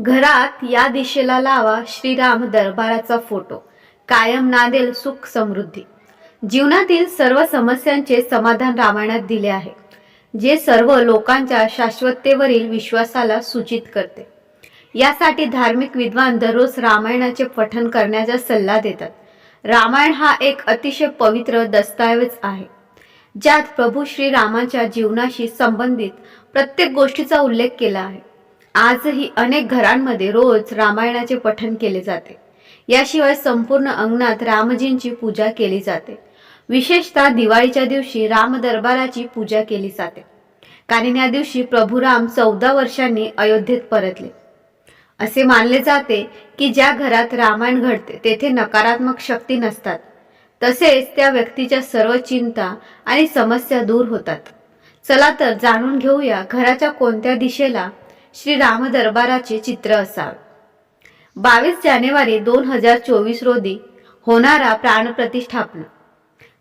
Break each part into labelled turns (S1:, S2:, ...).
S1: घरात या दिशेला लावा श्रीराम दरबाराचा फोटो. कायम नांदेल सुख समृद्धी. जीवनातील सर्व समस्यांचे समाधान रामायणात दिले आहे. जे सर्व लोकांच्या शाश्वततेवरील विश्वासाला सूचित करते. यासाठी धार्मिक विद्वान दररोज रामायणाचे पठण करण्याचा सल्ला देतात. रामायण हा एक अतिशय पवित्र दस्तऐवज आहे. ज्यात प्रभू श्रीरामाच्या जीवनाशी संबंधित प्रत्येक गोष्टीचा उल्लेख केला आहे. आजही अनेक घरांमध्ये रोज रामायणाचे पठण केले जाते. याशिवाय संपूर्ण अंगणात रामजींची पूजा केली जाते. विशेषतः दिवाळीच्या दिवशी राम दरबाराची पूजा केली जाते. कारण या दिवशी प्रभू राम चौदा वर्षांनी अयोध्येत परतले. असे मानले जाते की ज्या घरात रामायण घडते तेथे नकारात्मक शक्ती नसतात. तसेच त्या व्यक्तीच्या सर्व चिंता आणि समस्या दूर होतात. चला तर जाणून घेऊया घराच्या कोणत्या दिशेला श्री राम दरबाराचे चित्र असावे. बावीस जानेवारी दोन हजार चोवीस रोजी होणारा प्राणप्रतिष्ठापना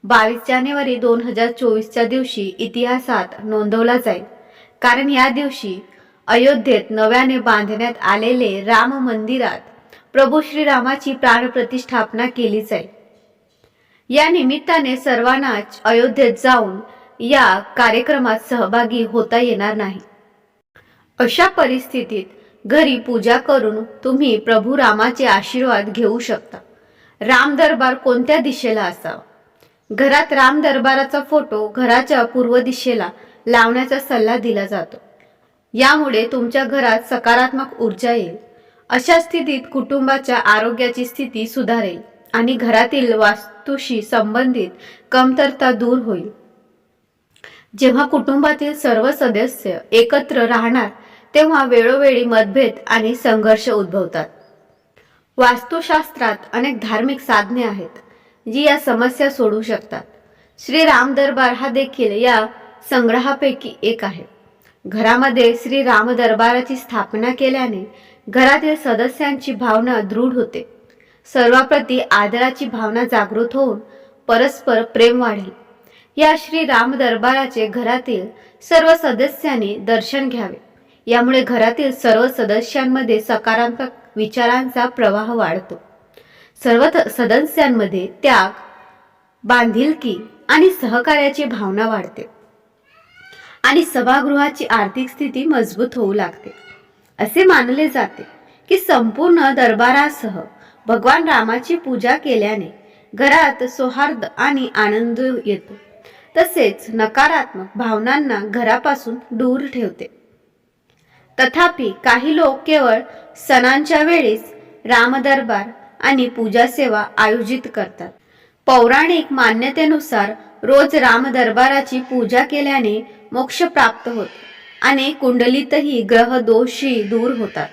S1: बावीस जानेवारी दोन हजार चोवीसच्या दिवशी इतिहासात नोंदवला जाईल. कारण या दिवशी अयोध्येत नव्याने बांधण्यात आलेले राम मंदिरात प्रभू श्रीरामाची प्राणप्रतिष्ठापना केली जाईल. या निमित्ताने सर्वांनाच अयोध्येत जाऊन या कार्यक्रमात सहभागी होता येणार नाही. अशा परिस्थितीत घरी पूजा करून तुम्ही प्रभू रामाचे आशीर्वाद घेऊ शकता. राम दरबार कोणत्या दिशेला असावा? घरात राम दरबाराचा फोटो घराच्या पूर्व दिशेला लावण्याचा सल्ला दिला जातो. यामुळे तुमच्या घरात सकारात्मक ऊर्जा येईल. अशा स्थितीत कुटुंबाच्या आरोग्याची स्थिती सुधारेल आणि घरातील वास्तूशी संबंधित कमतरता दूर होईल. जेव्हा कुटुंबातील सर्व सदस्य एकत्र राहणार तेव्हा वेळोवेळी मतभेद आणि संघर्ष उद्भवतात. वास्तुशास्त्रात अनेक धार्मिक साधने आहेत जी या समस्या सोडवू शकतात. श्री राम दरबार हा देखील या संग्रहापैकी एक आहे. घरामध्ये श्री राम दरबाराची स्थापना केल्याने घरातील सदस्यांची भावना दृढ होते. सर्वाप्रती आदराची भावना जागृत होऊन परस्पर प्रेम वाढेल. या श्री राम दरबाराचे घरातील सर्व सदस्यांनी दर्शन घ्यावे. यामुळे घरातील सर्व सदस्यांमध्ये सकारात्मक विचारांचा प्रवाह वाढतो. सर्व सदस्यांमध्ये त्याग बांधिलकी आणि सहकार्याची भावना वाढते. आणि सभागृहाची आर्थिक स्थिती मजबूत होऊ लागते. असे मानले जाते की संपूर्ण दरबारासह भगवान रामाची पूजा केल्याने घरात सौहार्द आणि आनंद येतो. तसेच नकारात्मक भावनांना घरापासून दूर ठेवते. तथापि काही लोक केवळ सणांच्या वेळीच रामदरबार आणि पूजा सेवा आयोजित करतात. पौराणिक मान्यतेनुसार रोज रामदरबाराची पूजा केल्याने मोक्ष प्राप्त होत आणि कुंडलीतही ग्रह दोषी दूर होतात.